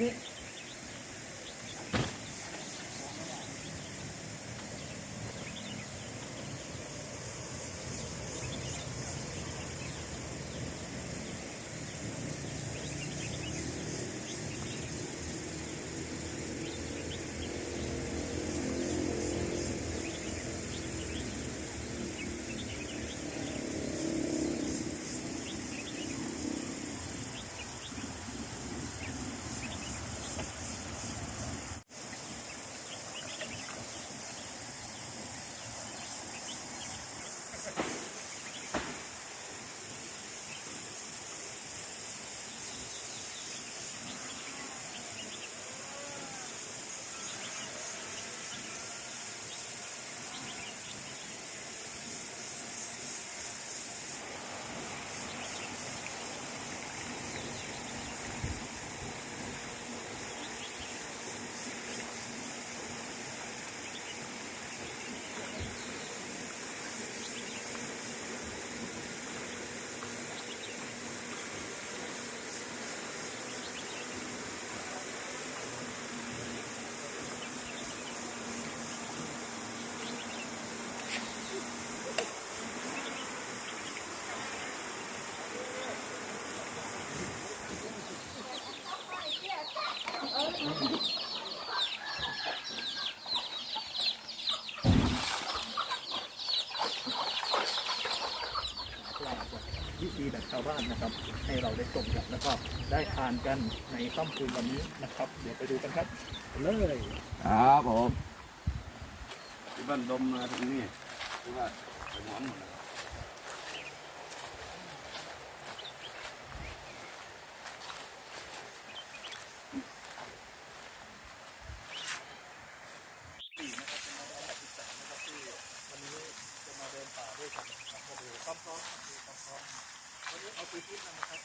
วิ ให้เราได้ชมกันแล้วก็ได้ทานกันในค่ำคืนวันนี้นะครับ เดี๋ยวไปดูกันครับเลยครับผมที่บ้านดมมาตรงนี้ที่ว่าไปหมอนหมดแล้ววันนี้จะมาเดินป่าด้วยกันนะครับมาดูความพร้อมดูความพร้อม วันนี้เอาปืนที่มานะครับ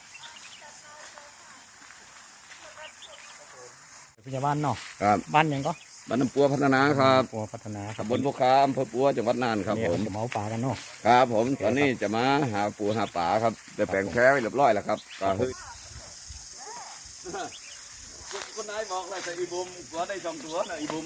พยาบาลเนาะครับบ้านหยังก็บ้านน้ำปัวพัฒนาครับปัวพัฒนาครับตำบลพวกคาอำเภอปัวจังหวัดน่านครับเนี่ยผมจะเมาป่ากันเนาะครับผมตอนนี้จะมาหาปูหาป่าครับแต่แปลงแพ้ไว้เรียบร้อยแล้วครับก็คือคนนายบอกเลยแต่อีบุมตัวได้สองตัวนะอีบุม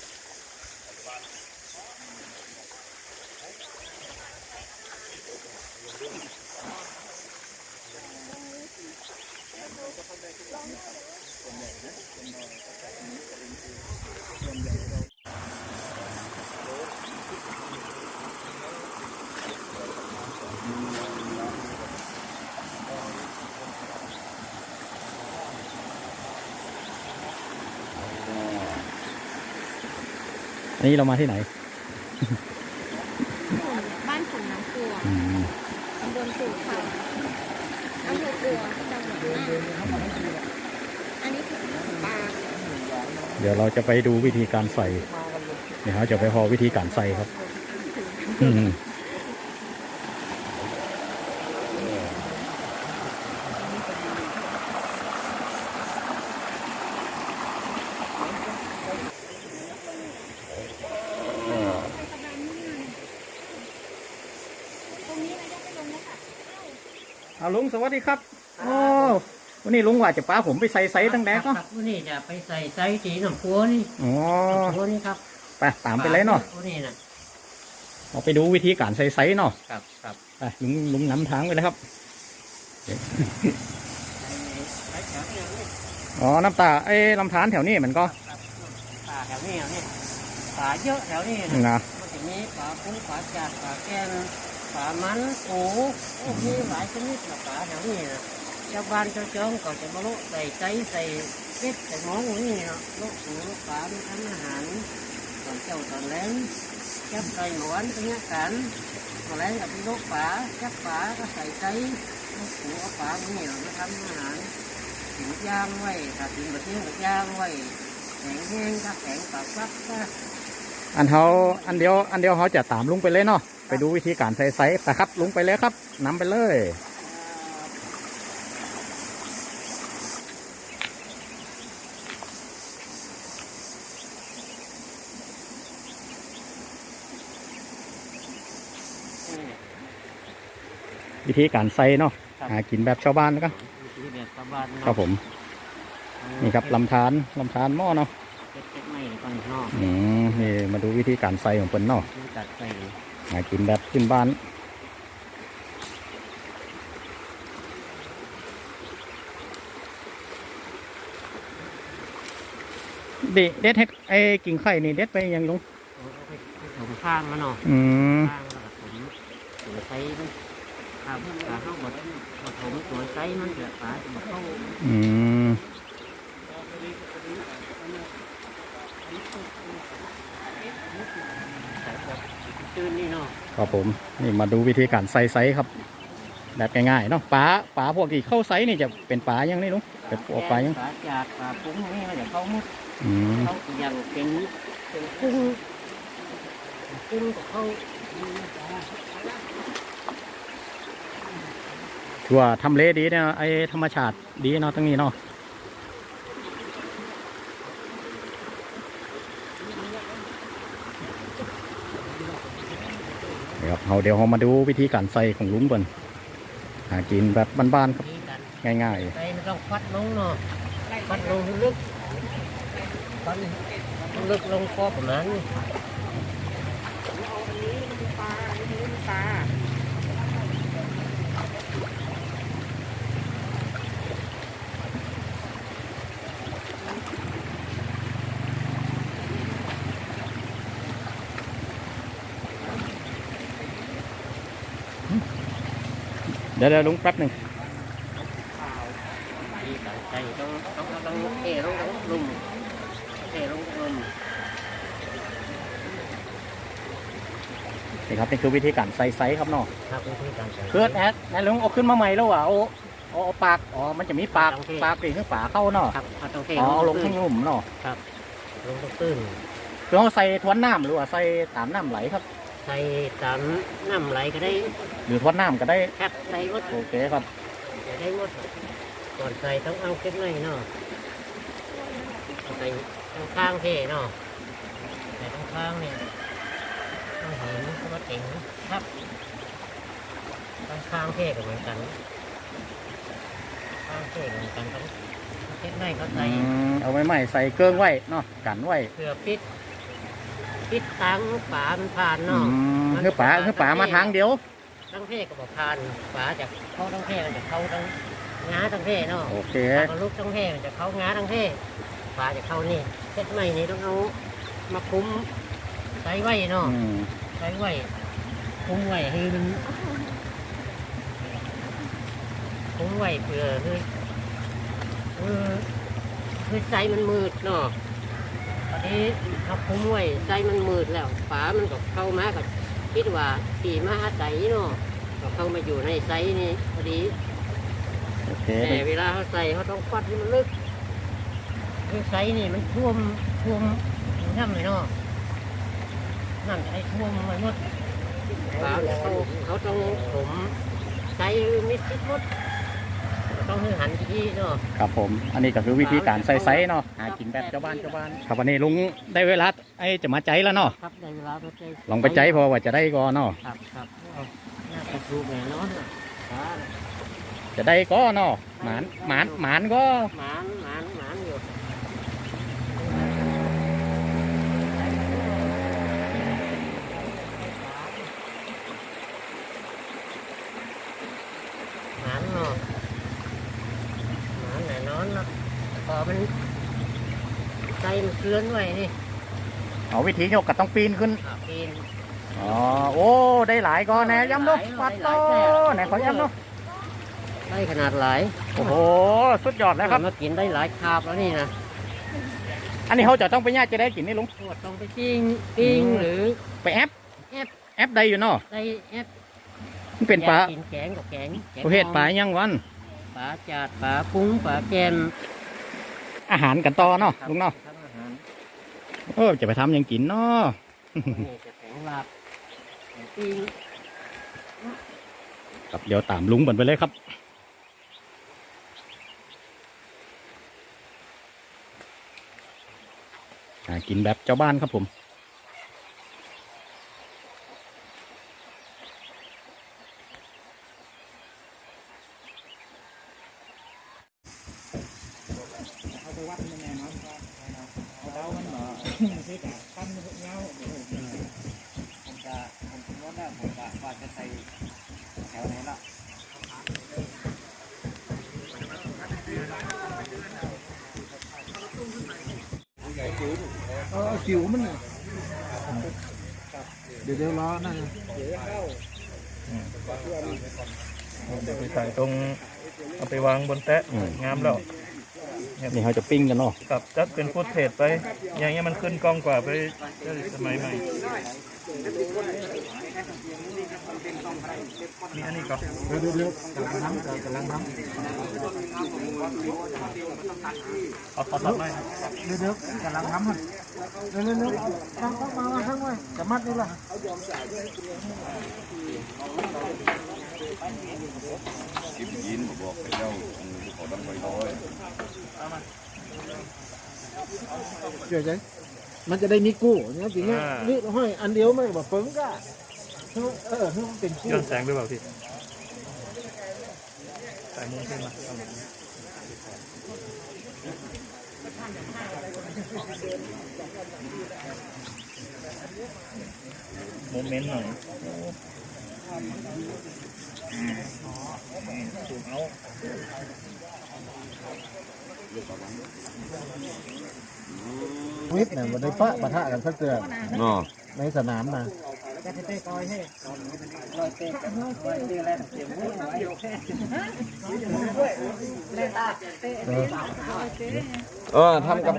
อันนี้เรามาที่ไหน บ้านขุนน้ำกัวอืมตำบลปู่เขาอำเภอกัวจังหวัดน่านอันนี้คือปลาเดี๋ยวเราจะไปดูวิธีการใส่ เดี๋ยวเราจะไปพอวิธีการใส่ครับ อืม ตรงนี้เราจะไปลงแล้วค่ะ เอาลุงสวัสดีครับ โอ้วันนี้ลุงว่าจะป้าผมไปใส่ไซส์ตั้งแต่ก็ครับวันนี้จะไปใส่ไซส์สีน้ำพัวนี่อ๋อน้ำพัวนี่ครับไปตามไปเลยเนาะวันนี้นะเราไปดูวิธีการใส่ไซส์เนาะครับครับไปลุงลุงนำทางไปเลยครับใส่แถวนี้นี่อ๋อน้ำตาไอ้ลำธารแถวนี้มันก็ครับป่าแถวนี้นี่ป่าเยอะแถวนี้นะนะมันจะมีป่าปุ้งป่าจัดป่าแกนปลามันปูโอ้มีหลายชนิดนะปลาแถวนี้นะชาวบ้านชาวจ้องก็จะมาโลใส่ใจใส่เก็ดใส่หมองอย่างนี้เนาะโลปูโลปลามีทำอาหารตอนเจ้าตอนแรงจับไก่หวานเป็นเงี้ยกันตอนแรงกับโลปล อาปลาอย่างนี้มาทำอาหารถึงย่างไว้ถ้าถึงแบบนี้ก็ย่างไว้แข็งแห้งถ้าแข็งปากฟักก็อันเขาอันเดียวอันเดียวเขาจะตามลุงไปเลยเนาะไปดูวิธีการใส่ไซส์ไปครับ ลุงไปเลยครับนำไปเลยวิธีการใส่เนาะครับหากินแบบชาวบ้านนะครับวิธีแบบชาวบ้านเนาะครับผม นี่ครับลำธารลำธารหม้อเนาะ เก็บเก็บไม่ก่อนเนาะอืมนี่มาดูวิธีการใส่ของเปิ้นเนาะคือตัดใส่หากินแบบขึ้นบ้านเด็ดเด็ดให้ไอ้กิ่งไข่นี่เด็ดไปยังลุงเอาไปผสมข้างมันเนาะอืมข้างแล้วก็ผมตัวไซส์มันข้าวปลาเข้าหมดผสมตัวไซส์มันเดือดปลาจะมาเข้าอืม ใส่แบบตื้นนี่เนาะ ครับผมนี่มาดูวิธีการใส่ไซส์ครับแบบง่ายๆเนาะปลาปลาพวกที่เข้าไซส์นี่จะเป็นปลายังนี่ลุงเป็นพวกปลายังปลาจากปลาปุ้งนี่มันจะเข้ามุดอืมเข้าอย่างเป็นเป็นกุ้งกุ้งกับเข้าถือว่าทำเลดีเนี่ยไอ้ธรรมชาติดีเนาะตรงนี้เนาะ เอาเดี๋ยวเรามาดูวิธีการใส่ของลุงเบิ่นหากินแบบบ้านๆครับนี่กันง่ายไซมันต้องฟัดลงเนาะฟัดลงลึกฟัดลึกลงคอประมาณนี้ ดี๋ยวเดี๋ยวลุงแป๊บหนึ่งที่การใส่ต้องต้องต้องเทลงต้องลุ่มเทลงลุ่มนี่ครับนี่คือวิธีการใส่ไซส์ครับเนาะครับวิธีการใส่เพื่อแอดแอดลุงเอาขึ้นมาใหม่แล้วว่ะเอาเอาเอาปากอ๋อมันจะมีปากโอเคปากปีกขึ้นฝาเข้าเนาะครับเอาต้องเทอ๋อเอาลงตื้ข้างนลุ่มเนาะลงต้องตื้นคือเอาใส่ทวนน้ำหรือว่าใส่ตามน้ำไหลครับ ใส่ตามน้ำไหลก็ได้หรือทวนน้ำก็ได้ ครับใส่หมดโอเคครับใส่ได้หมดก่อนใส่ต้องเอาเก็บไว้เนาะเอาใส่ต้องข้างเทเนาะใส่ต้องข้างเนี่ยต้องเห็นก็มาเต็งครับต้องข้างเทก็เหมือนกันข้างเทก็เหมือนกันต้องเก็บไว้เขาใส่อืมเอาไว้ใหม่ใส่เกลืองไว้เนาะกันไว้เพื่อปิด ปิดทางฝามันผ่านอืเนาะมคือป๋าคือป๋ามาทางเดียว ทั้งเพศก็บอกผ่านฝาจากเข้าทั้งเพศมันจะเข้าทั้งง้าทั้งเพศเนาะโอเคถ้าลูกทั้งเพศมันจะเข้าง้าทั้งเพศฝาจะเข้านี่เซ็ตใหม่นี่ต้องเอามาคุ้มใส่ไว้เนาะ อืมใส่ไว้คุ้มไว้ให้มันคุ้มไว้เพื่อคือคือคือใจมันมืดเนาะ ตอนนี้เขาคุ้มไว้ใจมันมืดแล้วฝามันก็เข้ามากับคิดว่าตีมาอาศัยเนาะก็เข้ามาอยู่ในไซส์นี่พอดีโอเคแต่เวลาเขาใส่เขาต้องฟัดให้มันลึกคือไซส์นี่มันท่วมท่วมน้ำเลยเนาะน้ำจะให้ท่วมมันหมดฝาเนี่ยเขาเขาต้องผมไซส์มิดชิดหมด ต้องให้หันที่เนาะครับผม อันนี้ก็คือวิธีการใส่ไซส์เนาะ หากินแบบชาวบ้านชาวบ้าน ครับวันนี้ลุงได้เวลาไอ้จะมาใจแล้วเนาะ ครับในเวลาไปใจลองไปใจพอว่าจะได้ก่อนเนาะ ครับครับเอาหน้ากระทูกแน่นอนน่ะฝาจะได้ก็เนาะหมานหมานหมานก็ หมานหมานหมานอยู่หมานเนาะหมานแน่นอนเนาะพอมันใจมัน เคลื่อนไว้นี่เอาวิธียกก็ต้องปีนขึ้น อะปีนอ๋ออ๋อโอ้ ได้หลายก็แหนย้ำดูปัดโตไหนขอย้ำดูได้ขนาดหลายโอ้โห สุดยอดแล้วครับ มากินได้หลายคาบแล้วนี่นะอันนี้เขาจะต้องไปย่างจะได้กินนี่ลุงพวดต้องไปปิ้งปิ้งอืมหรือ ไปแอปแอป แอปใดอยู่เนาะได้แอปมันเป็นปลาอยกกินแกงกับแกงแกงประเภทปลายังวัน ปลาจาดปลาปุ้งปลาแกมอาหารกันต่อเนาะลุงเนาะทำอาหารเออจะไปทำยังกินเนาะครับเดี๋ยวตามลุงบันไปเลยครับหากินแบบเจ้าบ้านครับผม เอาไปวัดมันแน่นอนเอาเดามันเหรอใช่กะปั้นเงา ผม จะผมคิดว่าได้ผมจะว่าจะใส่แถวไหนละเออจิ๋วมันน่ะเดี๋ยวเดี๋ยวรอนั่นไปใส่ตรงเอาไปวางบนแตะอืมงามแล้วนี่เขาจะปิ้งกันเนาะกับจัดเป็นฟุตเทจไป อย่างเงี้ยมันขึ้นกล้องกว่าไปสมัยใหม่ มีอันนี้ก่อนเดี๋ยวเดี๋ยวกำลังทำกำลังทำเอาขอสับไหมเดี๋ยวเดี๋ยวกำลังทำมันเดี๋ยวเดี๋ยวเดี๋ยวตั้งตั้งมามาทั้งไว้จะมัดนี่ละกินยินบอกไปเจ้าขอดังไปน้อยเดี๋ยวใจ มันจะได้มีกู้เนี่ยจริงเนี่ยนี่ห้อยอันเดียวไม่แบบเปิ้งก็เออให้มันเป็นกู้ย้อนแสงด้วยเปล่าพี่ใส่มุมขึ้นมาโมเมนต์หน่อยสูงเอา วิทย์เนี่ยมันได้ปะปะทะกันสักเตือนเนาะในสนามนะเออทำกับ